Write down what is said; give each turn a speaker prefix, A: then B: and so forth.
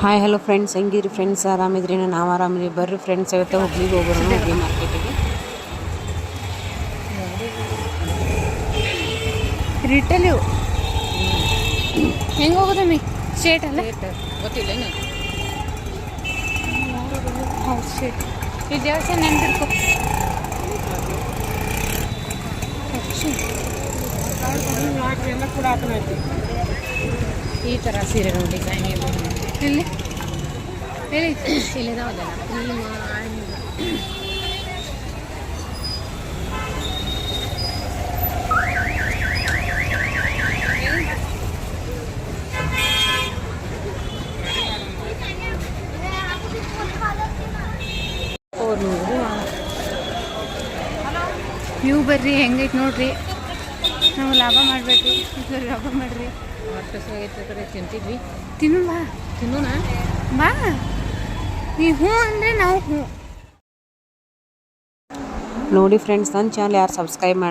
A: Hi hello friends ಹೆಂಗಿದ್ರಿ friends ಆರಾಮಿದ್ರಿ ನಾವು ಆರಾಮಿದ್ರಿ ಬರ್ರಿ ಫ್ರೆಂಡ್ಸ್ ಇವತ್ತು ಹುಬ್ಳಿಗೆ ಹೋಗೋಣ ಹುಬ್ಳಿ ಮಾರ್ಕೆಟಿಗೆ
B: ರಿಟೇಲ್ ಇವು. ಹೋಗೋದು ಮೇ ಸ್ಟೇಟ್ ಅಲ್ಲ?
A: ಗೊತ್ತಿಲ್ಲ
B: ಹೌದು ಸ್ಟೇಟ್ ಈ ದೇವಸ್ಥಾನ ನೆನ್ಪಿಡ್ಕೊ
A: ಈ ಥರ ಸೀರೆಗಳು ಡಿಸೈನ್
B: ಎಲ್ಲಿ ಎಲ್ಲಿ
A: ಇಲ್ಲಿದಾವಲ್ಲ
B: ನೀವು ಬರ್ರಿ ಹೆಂಗೈತೆ ನೋಡ್ರಿ. ನಾವು ಲಾಭ ಮಾಡಬೇಕು ಲಾಭ ಮಾಡ್ರಿ.
A: ತಿಂತಿದ್ವಿ.
B: ತಿನ್ನು ಬಾ
A: ತಿನ್ನೋಣ?
B: ಬಾ. ನೀ ಹ್ಞೂ ಅಂದರೆ ನಾವು ಹ್ಞೂ
A: ನೋಡಿ ಫ್ರೆಂಡ್ಸ್ ನನ್ನ ಚಾನಲ್ ಯಾರು ಸಬ್ಸ್ಕ್ರೈಬ್ ಮಾಡಿ